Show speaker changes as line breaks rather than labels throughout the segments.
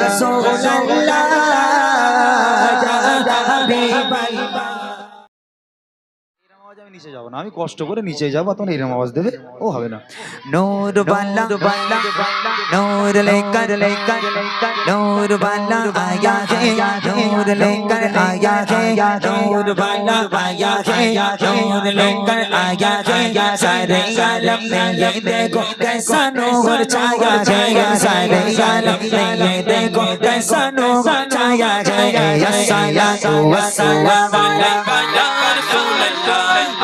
রাসূলুল্লাহ ইয়া
নিচে যাবো না আমি কষ্ট করে নিচে যাবো তখন এরম আওয়াজ দেবে ও হবে না
नूर वाला नूर लेकर लेकर नूर वाला आया है नूर लेकर आया है नूर वाला आया है नूर लेकर आया है सारे आलम में ये देखो कैसा नूर छाया है सारे आलम में ये देखो कैसा नूर छाया है अस्सलातु वस्सलामु अलैका या रसूल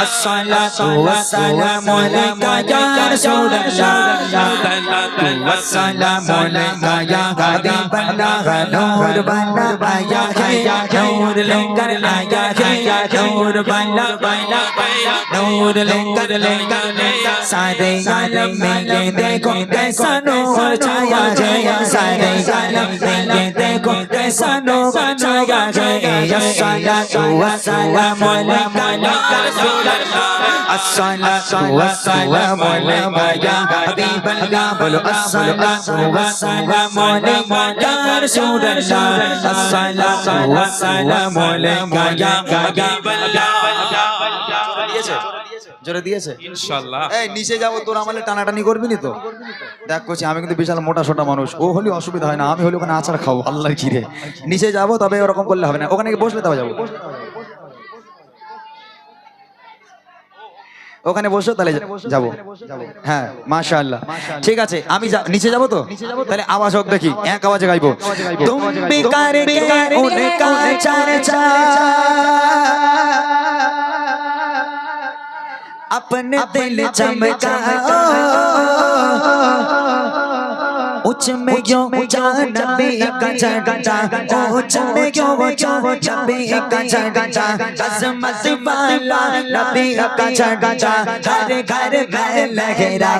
हबीबल्लाह अस्सलातु वस्सलामु अलैका या रसूल अल्लाह वस्सलामु अलैका या हबीबल्लाह नूर बना आया है नूर लेकर आया है नूर बना आया नूर लेकर लेकर सारे आलम में ये देखो कैसा नूर छाया है सारे आलम में ये देखो कैसा नूर छाया है अस्सलातु वस्सलामु अलैका या रसूल
নিচে যাব তোর আমালে টানাটানি করবি নি তো দেখ করছি আমি কিন্তু বিশাল মোটা সোটা মানুষ ও হলে অসুবিধা হয় না আমি হলে ওখানে আচার খাব আল্লাহ ঘিরে নিচে যাব তবে ওরকম করলে হবে না ওখানে বসলে তবে যাব ওখানে বসো তাহলে যাবো হ্যাঁ মাশা আল্লাহ ঠিক আছে আমি যা- নিচে যাবো তো তাহলে আওয়াজ হোক দেখি এক আওয়াজে গাইবো
तुम भी करके उनका चर्चा अपने दिल चमका उच्च में क्यों ऊंचा नबी का चर्चा उच्च में क्यों ऊंचा नबी का चर्चा अजमत वाला नबी का चर्चा घर घर घर लहरा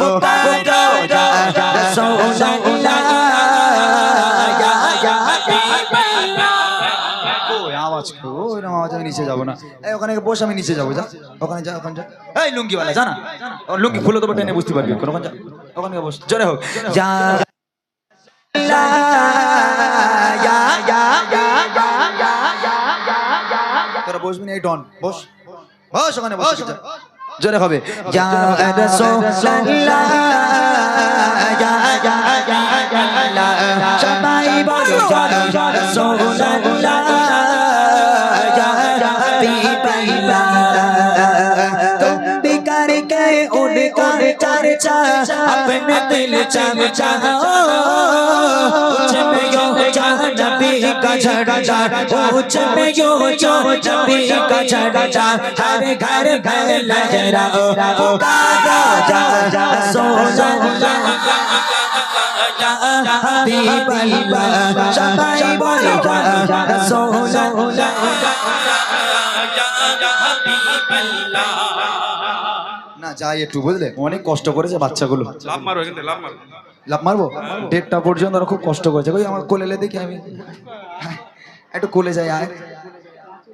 पुकारो रसूल अल्लाह নামাজ করব
ওই নামাজ আমি নিচে যাব না এই ওখানে বসে আমি নিচে যাব যা ওখানে যা ওখানে যা এই লুঙ্গিওয়ালা জানা লুঙ্গি খুলে দেবো টেনে বুঝতে পারবি ওখানে যা ওখানে বস জোরে হোক তোরা বসবি না এই ডন বস বস ওখানে বস জোরে হবে
যা সবাই বলো कौन चार चाह अपने दिल चार चाह में यो चाह नबी का झड़ा चाह उच यो जो, नबी का झड़ा चाह हर घर घर लहरा पुकारा जा जा। सोना हबीबा शबाई बोल जा सोना
हबीबल्ला যাই একটু বুঝলে? অনেক কষ্ট করেছে বাচ্চাগুলো।
লাভ মারো এখানে লাভ মারো।
লাভ মারবো? ডেটটা পর্যন্ত ওরা খুব কষ্ট করেছে। ওই আমার কোলে এলে দেখি আমি। একটু কোলে যাই আয়।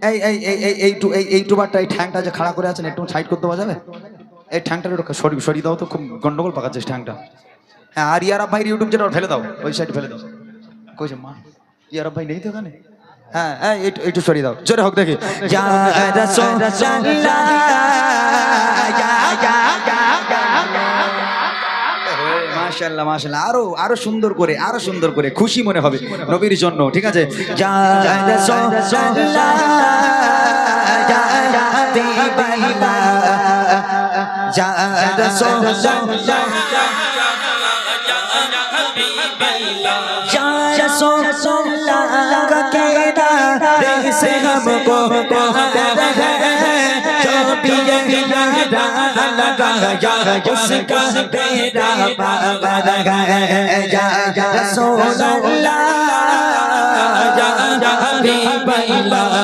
এই এই এই এই এইটু এই এইটু বারটা এই ঠ্যাংটা যে খাড়া করে আছেন একটু সাইড করতে পারা যাবে? এই ঠ্যাংটা একটু সরি সরিয়ে দাও তো খুব গন্ডগোল পাকাচ্ছে ঠ্যাংটা। হ্যাঁ আর ইয়ারাব ভাইয়ের ইউটিউব চ্যানেল ফেলে দাও ওই সাইড ফেলে দাও। কইছে মা ইয়ারাব ভাই নেই তো ওখানে হ্যাঁ একটু একটু সরিয়ে দাও জোরে হোক দেখি মাশাল্লাহ মাশাল্লাহ আরও আরও সুন্দর করে আরও সুন্দর করে খুশি মনে হবে নবীর জন্য ঠিক আছে
যা अल्लाह या या हबीब अल्लाह या रसूल अल्लाह या रसूल अल्लाह का कहना दिल से हमको प्यार है जो भी ये यारा लगा या उसका तेरा पावन है या रसूल अल्लाह या या हबीब अल्लाह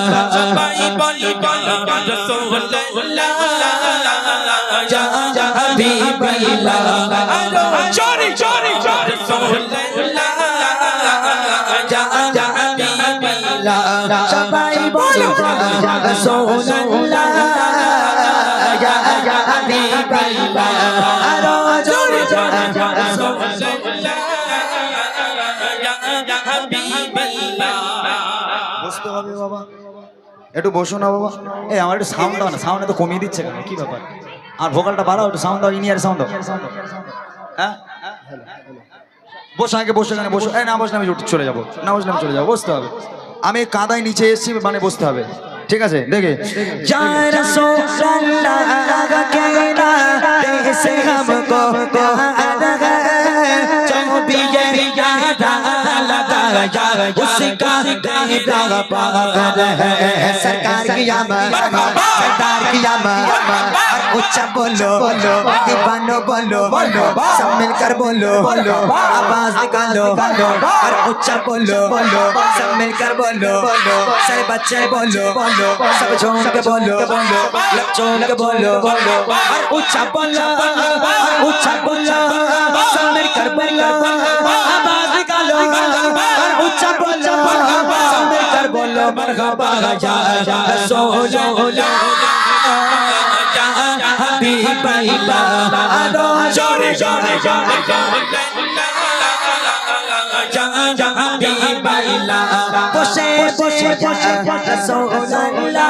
या या हबीब अल्लाह
চরি
একটু বসো না বাবা। এই আমার একটু সাউন্ড দাও না। সাউন্ড তো কমিয়ে দিচ্ছে কেন? কি ব্যাপার? আর ভোকালটা বাড়াও একটু সাউন্ড দাও ইনিয়ার সাউন্ড দাও। হ্যাঁ? বসো আগে বসো এখানে বসো। না বসলে আমি চলে যাব। না বসলে আমি চলে যাব। বসতে হবে। আমি কাদায় নিচে এসেছি মানে বসতে হবে। ঠিক আছে দেখে।
हमको प्यार है जो भी ये याद लगा या उसका तेरा पार है सरकार की आमद सरदार की आमद और ऊंचा बोलो बोलो दीवानो बोलो बोलो सब मिलकर बोलो बोलो आवाज निकालो और ऊंचा बोलो बोलो सब मिलकर बोलो बोलो सारे बच्चे बोलो बोलो सब झूम के बोलो बोलो लब झूम के बोलो बोलो और ऊंचा बोलो और ऊंचा बोलो सब मिलकर बोलो आवाज निकालो বাচ্চা বলো মেকার বলো, মারহাবা যা যা সোজা যা হাবিবা আরও জোরে জোরে জোরে যা যা হাবিবা, বসে বসে বসে রাসূলুল্লাহ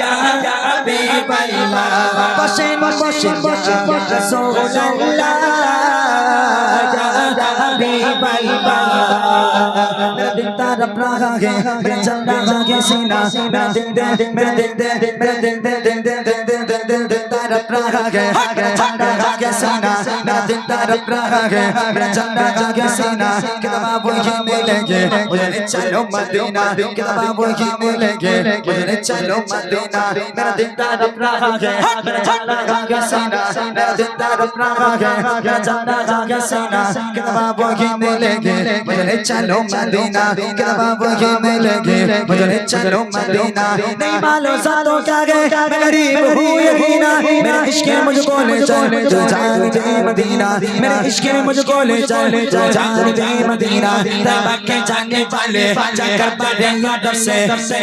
যা যা হাবিবা, বসে বসে বসে রাসূলুল্লাহ Allah. दिल तरफ रहा है मेरा चल रहा है सीना मेरा दिल दे मेरा दिल दे मेरा दिल दे दिल दे दिल दे दिल दे दिल तरफ रहा है मेरा चल रहा है सीना मेरा दिल तरफ रहा है मेरा चल रहा है सीना कितना वही मिलेंगे मुझे चलो मदीना कितना वही मिलेंगे मुझे चलो मदीना मेरा दिल तरफ रहा है मेरा चल रहा है सीना मेरा दिल तरफ रहा है मेरा चल रहा है सीना कितना वही मिलेंगे मुझे चलो मदीना कितना वो ही मिलेंगे मुझे चलो मदीना नहीं मालूम सालों क्या गए मैं गरीब हूँ यकीना मेरे इश्क में मुझको ले चल जो जान दे मदीना मेरे इश्क में मुझको ले चल जो जान दे मदीना तब के जाने वाले जाकर बड़े याद से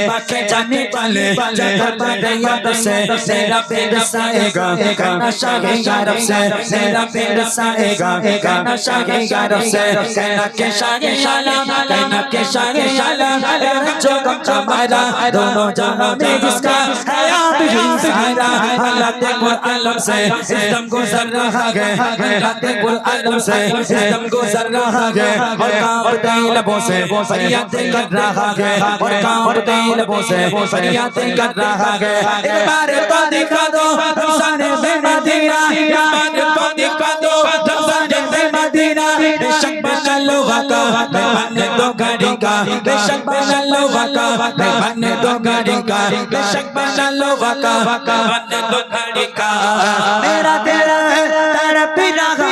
बाके जाने वाले जाकर बड़े याद से तेरा पेड़ साएगा कहना शाहे यारब से तेरा पेड़ साएगा कहना शाहे यारब से कहना के शाहे शाला कहना के शाहे शाला जो कम हमारा दोनों जहां में जिसका है आप ही सहारा हालात कुल आलम से सिस्टम गुजर रहा है हालात कुल आलम से सिस्टम गुजर रहा है और कांपते लबों से फरियादें कर रहा है और कांपते लबों से फरियादें कर रहा है एक बार ne do garin ka beshak bana lo waka mehman ne do garin ka beshak bana lo waka mehman ne do garin ka mera tera hai tera pina ga